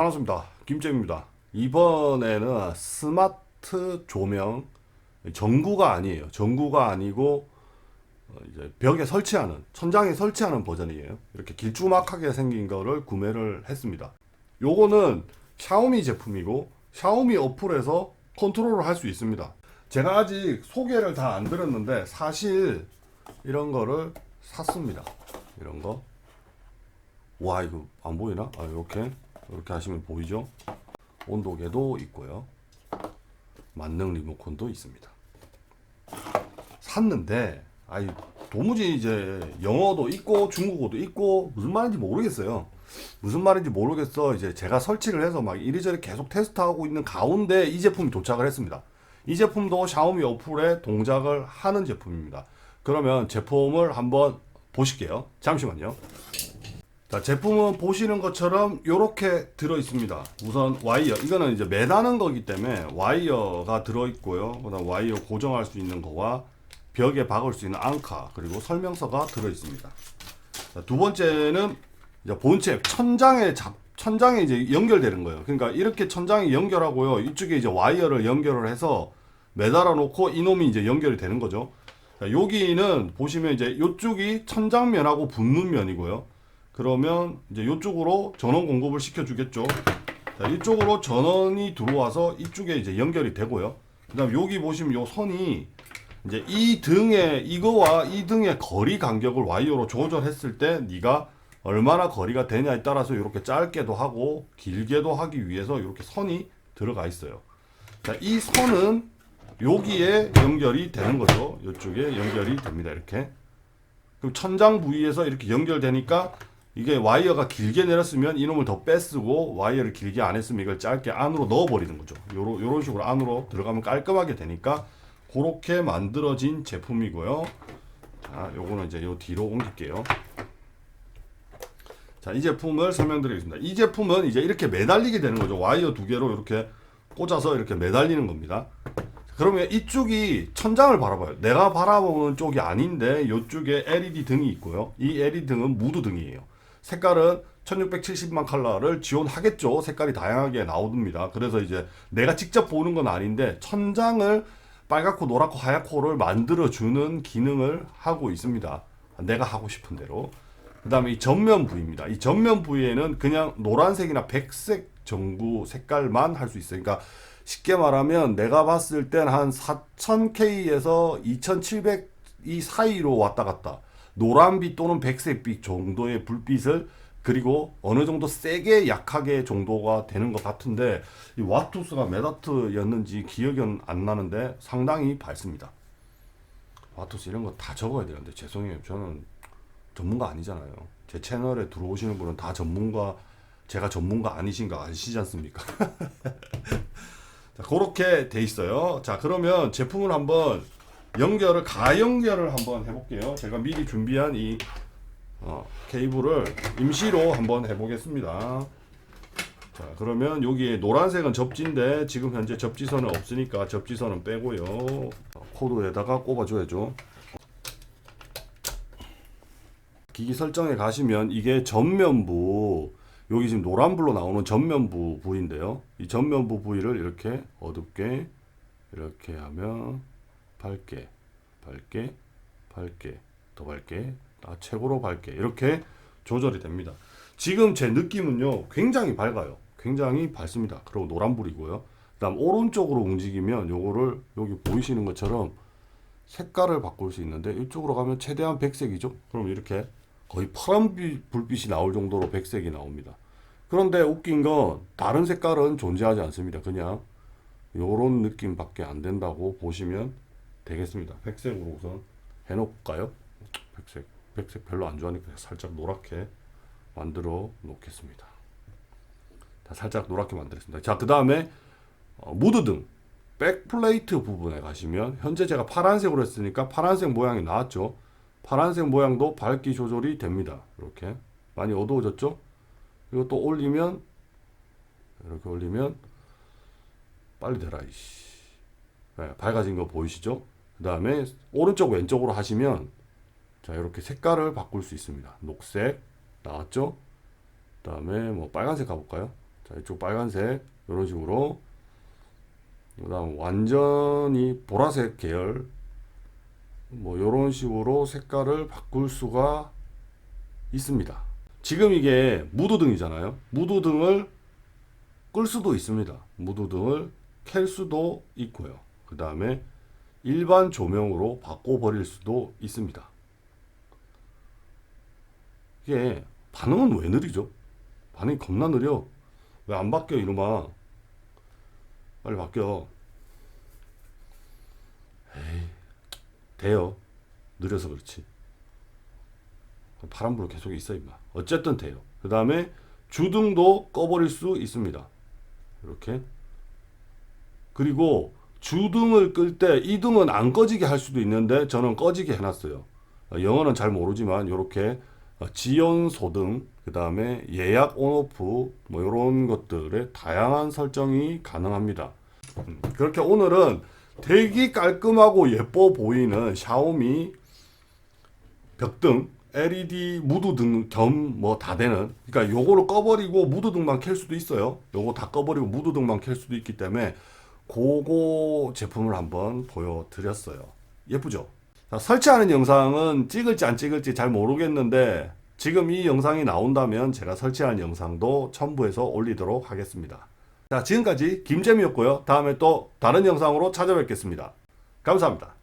반갑습니다. 김재입니다. 이번에는 스마트 조명 전구가 아니에요. 전구가 아니고 어, 이제 벽에 설치하는 천장에 설치하는 버전이에요. 이렇게 길쭉막하게 생긴 거를 구매를 했습니다. 요거는 샤오미 제품이고 샤오미 어플에서 컨트롤을 할 수 있습니다. 제가 아직 소개를 다 안 드렸는데 사실 이런 거를 샀습니다. 이런 거. 와 이거 안 보이나? 아 이렇게 이렇게 하시면 보이죠? 온도계도 있고요. 만능 리모컨도 있습니다. 샀는데 아이 도무지 이제 영어도 있고 중국어도 있고 무슨 말인지 모르겠어요. 무슨 말인지 모르겠어. 이제 제가 설치를 해서 막 이리저리 계속 테스트하고 있는 가운데 이 제품이 도착을 했습니다. 이 제품도 샤오미 어플에 동작을 하는 제품입니다. 그러면 제품을 한번 보실게요. 잠시만요. 자, 제품은 보시는 것처럼 이렇게 들어 있습니다. 우선 와이어. 이거는 이제 매다는 거기 때문에 와이어가 들어 있고요. 그다음 와이어 고정할 수 있는 거와 벽에 박을 수 있는 앙카 그리고 설명서가 들어 있습니다. 자, 두 번째는 이제 본체 천장에 잡 천장에 이제 연결되는 거예요. 그러니까 이렇게 천장에 연결하고요. 이쪽에 이제 와이어를 연결을 해서 매달아 놓고 이놈이 이제 연결이 되는 거죠. 자, 여기는 보시면 이제 이쪽이 천장면하고 붙는 면이고요. 그러면 이제 이쪽으로 전원 공급을 시켜주겠죠. 자, 이쪽으로 전원이 들어와서 이쪽에 이제 연결이 되고요. 그 다음 여기 보시면 요 선이 이제 이 등의 이거와 이 등의 거리 간격을 와이어로 조절했을 때 네가 얼마나 거리가 되냐에 따라서 이렇게 짧게도 하고 길게도 하기 위해서 이렇게 선이 들어가 있어요. 자, 이 선은 여기에 연결이 되는 거죠. 이쪽에 연결이 됩니다. 이렇게. 그럼 천장 부위에서 이렇게 연결되니까 이게 와이어가 길게 내렸으면 이놈을 더 빼쓰고 와이어를 길게 안 했으면 이걸 짧게 안으로 넣어 버리는 거죠. 요런 요런 식으로 안으로 들어가면 깔끔하게 되니까 그렇게 만들어진 제품이고요. 자, 요거는 이제 요 뒤로 옮길게요. 자, 이 제품을 설명드리겠습니다. 이 제품은 이제 이렇게 매달리게 되는 거죠. 와이어 두 개로 이렇게 꽂아서 이렇게 매달리는 겁니다. 그러면 이쪽이 천장을 바라봐요. 내가 바라보는 쪽이 아닌데 이쪽에 LED 등이 있고요. 이 LED 등은 무드 등이에요. 색깔은 1670만 컬러를 지원하겠죠. 색깔이 다양하게 나옵니다. 그래서 이제 내가 직접 보는 건 아닌데 천장을 빨갛고 노랗고 하얗고를 만들어 주는 기능을 하고 있습니다. 내가 하고 싶은 대로. 그 다음에 이 전면 부위입니다. 이 전면 부위에는 그냥 노란색이나 백색 전구 색깔만 할 수 있어요. 그러니까 쉽게 말하면 내가 봤을 땐 한 4000K에서 2700 이 사이로 왔다 갔다. 노란빛 또는 백색빛 정도의 불빛을 그리고 어느 정도 세게 약하게 정도가 되는 것 같은데 이 와투스가 몇 와트였는지 기억이 안 나는데 상당히 밝습니다. 와투스 이런 거 다 적어야 되는데 죄송해요. 저는 전문가 아니잖아요. 제 채널에 들어오시는 분은 다 전문가 제가 전문가 아니신 거 아시지 않습니까? 자, 그렇게 돼 있어요. 자, 그러면 제품을 한번 연결을 가연결을 한번 해볼게요. 제가 미리 준비한 이 어, 케이블을 임시로 한번 해보겠습니다. 자, 그러면 여기에 노란색은 접지인데 지금 현재 접지선은 없으니까 접지선은 빼고요. 어, 코드에다가 꼽아줘야죠. 기기 설정에 가시면 이게 전면부 여기 지금 노란불로 나오는 전면부 부위인데요. 이 전면부 부위를 이렇게 어둡게 이렇게 하면 밝게 밝게 밝게 더 밝게 아, 최고로 밝게 이렇게 조절이 됩니다. 지금 제 느낌은요 굉장히 밝아요. 굉장히 밝습니다. 그리고 노란불이고요. 그다음 오른쪽으로 움직이면 요거를 여기 보이시는 것처럼 색깔을 바꿀 수 있는데 이쪽으로 가면 최대한 백색이죠. 그럼 이렇게 거의 파란 빛- 불빛이 나올 정도로 백색이 나옵니다. 그런데 웃긴 건 다른 색깔은 존재하지 않습니다. 그냥 요런 느낌밖에 안 된다고 보시면 되겠습니다. 백색으로 우선 해놓을까요? 백색, 백색 별로 안 좋아하니까 살짝 노랗게 만들어 놓겠습니다. 자, 살짝 노랗게 만들었습니다. 자, 그 다음에 어, 무드 등 백플레이트 부분에 가시면 현재 제가 파란색으로 했으니까 파란색 모양이 나왔죠. 파란색 모양도 밝기 조절이 됩니다. 이렇게 많이 어두워졌죠? 이것도 올리면 이렇게 올리면 빨리 되라 이씨. 네, 밝아진 거 보이시죠? 그 다음에 오른쪽 왼쪽으로 하시면 자 이렇게 색깔을 바꿀 수 있습니다. 녹색 나왔죠? 그 다음에 뭐 빨간색 가볼까요? 자, 이쪽 빨간색 이런 식으로 그 다음 완전히 보라색 계열 뭐 이런 식으로 색깔을 바꿀 수가 있습니다. 지금 이게 무드등이잖아요. 무드등을 끌 수도 있습니다. 무드등을 켤 수도 있고요. 그 다음에 일반 조명으로 바꿔버릴 수도 있습니다. 이게 반응은 왜 느리죠? 반응이 겁나 느려. 왜 안 바뀌어 이놈아? 빨리 바뀌어. 에이, 돼요. 느려서 그렇지. 파란불 계속 있어 임마. 어쨌든 돼요. 그 다음에 주등도 꺼버릴 수 있습니다. 이렇게. 그리고 주등을 끌 때 이 등은 안 꺼지게 할 수도 있는데 저는 꺼지게 해놨어요. 어, 영어는 잘 모르지만 이렇게 지연 소등, 그 다음에 예약 온오프 뭐 이런 것들의 다양한 설정이 가능합니다. 음, 그렇게 오늘은 되게 깔끔하고 예뻐 보이는 샤오미 벽등 LED 무드등 겸 뭐 다 되는 그러니까 요거를 꺼버리고 무드등만 켤 수도 있어요 요거 다 꺼버리고 무드등만 켤 수도 있기 때문에 그거 제품을 한번 보여드렸어요. 예쁘죠? 자, 설치하는 영상은 찍을지 안 찍을지 잘 모르겠는데 지금 이 영상이 나온다면 제가 설치한 영상도 첨부해서 올리도록 하겠습니다. 자 지금까지 김재미였고요. 다음에 또 다른 영상으로 찾아뵙겠습니다. 감사합니다